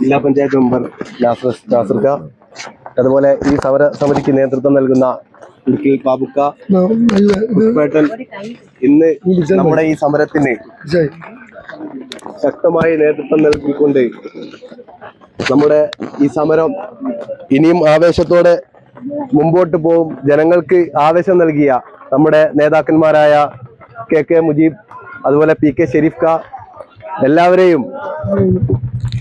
ജില്ലാ പഞ്ചായത്ത് മെമ്പർ നാസർ നാസർക്ക അതുപോലെ ഈ സമര സമിതിക്ക് നേതൃത്വം നൽകുന്ന ഇടുക്കി ബാബുക്ക ഇന്ന് നമ്മുടെ ഈ സമരത്തിന് ശക്തമായി നേതൃത്വം നൽകിക്കൊണ്ട് നമ്മുടെ ഈ സമരം ഇനിയും ആവേശത്തോടെ മുമ്പോട്ട് പോകും. ജനങ്ങൾക്ക് ആവേശം നൽകിയ നമ്മുടെ നേതാക്കന്മാരായ കെ കെ മുജീബ് അതുപോലെ പി കെ ഷെരീഫ് ക എല്ലാവരെയും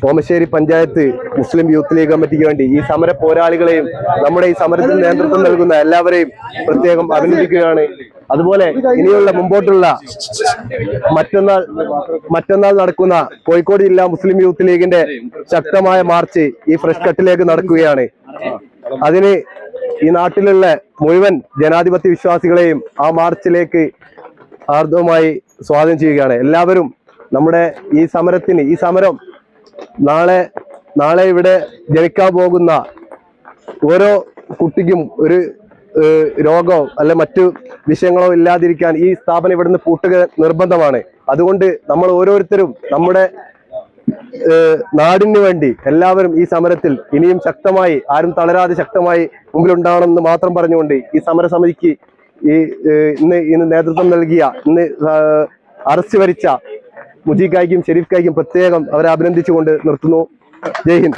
Thomassery panchayat Muslim Youth League കമ്മിറ്റിക്ക് വേണ്ടി ഈ സമര പോരാളികളെയും നമ്മുടെ ഈ സമരത്തിന് നേതൃത്വം നൽകുന്ന എല്ലാവരെയും പ്രത്യേകം അഭിനന്ദിക്കുകയാണ്. അതുപോലെ ഇനിയുള്ള മുമ്പോട്ടുള്ള മറ്റന്നാൾ മറ്റന്നാൾ നടക്കുന്ന കോഴിക്കോട് ജില്ലാ മുസ്ലിം യൂത്ത് ലീഗിന്റെ ശക്തമായ മാർച്ച് ഈ ഫ്രഷ് കട്ടിലേക്ക് നടക്കുകയാണ്. അതിന് ഈ നാട്ടിലുള്ള മുഴുവൻ ജനാധിപത്യ വിശ്വാസികളെയും ആ മാർച്ചിലേക്ക് ആർദ്രമായി സ്വാഗതം ചെയ്യുകയാണ്. എല്ലാവരും നമ്മുടെ ഈ സമരത്തിന് ഈ സമരം നാളെ നാളെ ഇവിടെ ജനിക്കാൻ പോകുന്ന ഓരോ കുട്ടിക്കും ഒരു രോഗോ രോഗമോ അല്ലെ മറ്റു വിഷയങ്ങളോ ഇല്ലാതിരിക്കാൻ ഈ സ്ഥാപനം ഇവിടുന്ന് പൂട്ടുക നിർബന്ധമാണ്. അതുകൊണ്ട് നമ്മൾ ഓരോരുത്തരും നമ്മുടെ നാടിന് വേണ്ടി എല്ലാവരും ഈ സമരത്തിൽ ഇനിയും ശക്തമായി ആരും തളരാതെ ശക്തമായി മുമ്പിലുണ്ടാവണമെന്ന് മാത്രം പറഞ്ഞുകൊണ്ട് ഈ സമരസമിതിക്ക് ഈ ഇന്ന് ഇന്ന് നേതൃത്വം നൽകിയ ഇന്ന് അറസ്റ്റ് വരിച്ച മുജീബ് കായ്ക്കും ഷെരീഫ് കായ്ക്കും പ്രത്യേകം അവരെ അഭിനന്ദിച്ചുകൊണ്ട് നിർത്തുന്നു. ജയ് ഹിന്ദ്.